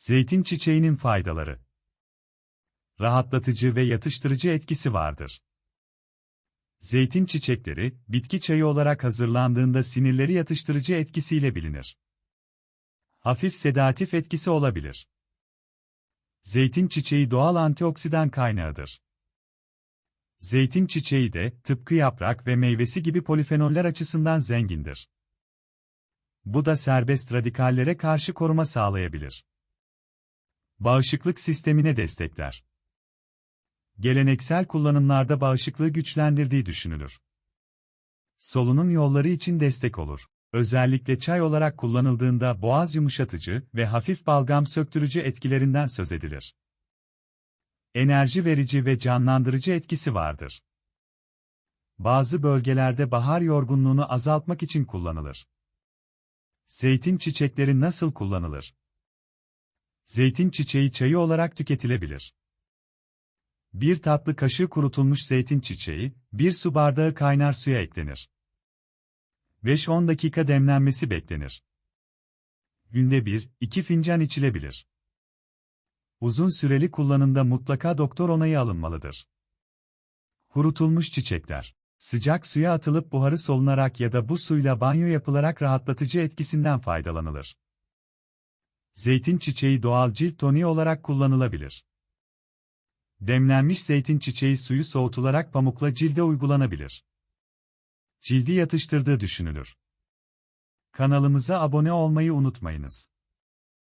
Zeytin çiçeğinin faydaları. Rahatlatıcı ve yatıştırıcı etkisi vardır. Zeytin çiçekleri, bitki çayı olarak hazırlandığında sinirleri yatıştırıcı etkisiyle bilinir. Hafif sedatif etkisi olabilir. Zeytin çiçeği doğal antioksidan kaynağıdır. Zeytin çiçeği de, tıpkı yaprak ve meyvesi gibi polifenoller açısından zengindir. Bu da serbest radikallere karşı koruma sağlayabilir. Bağışıklık sistemine destekler. Geleneksel kullanımlarda bağışıklığı güçlendirdiği düşünülür. Solunum yolları için destek olur. Özellikle çay olarak kullanıldığında boğaz yumuşatıcı ve hafif balgam söktürücü etkilerinden söz edilir. Enerji verici ve canlandırıcı etkisi vardır. Bazı bölgelerde bahar yorgunluğunu azaltmak için kullanılır. Zeytin çiçekleri nasıl kullanılır? Zeytin çiçeği çayı olarak tüketilebilir. Bir tatlı kaşığı kurutulmuş zeytin çiçeği, bir su bardağı kaynar suya eklenir. 5-10 dakika demlenmesi beklenir. Günde 1-2 fincan içilebilir. Uzun süreli kullanımda mutlaka doktor onayı alınmalıdır. Kurutulmuş çiçekler. Sıcak suya atılıp buharı solunarak ya da bu suyla banyo yapılarak rahatlatıcı etkisinden faydalanılır. Zeytin çiçeği doğal cilt toniği olarak kullanılabilir. Demlenmiş zeytin çiçeği suyu soğutularak pamukla cilde uygulanabilir. Cildi yatıştırdığı düşünülür. Kanalımıza abone olmayı unutmayınız.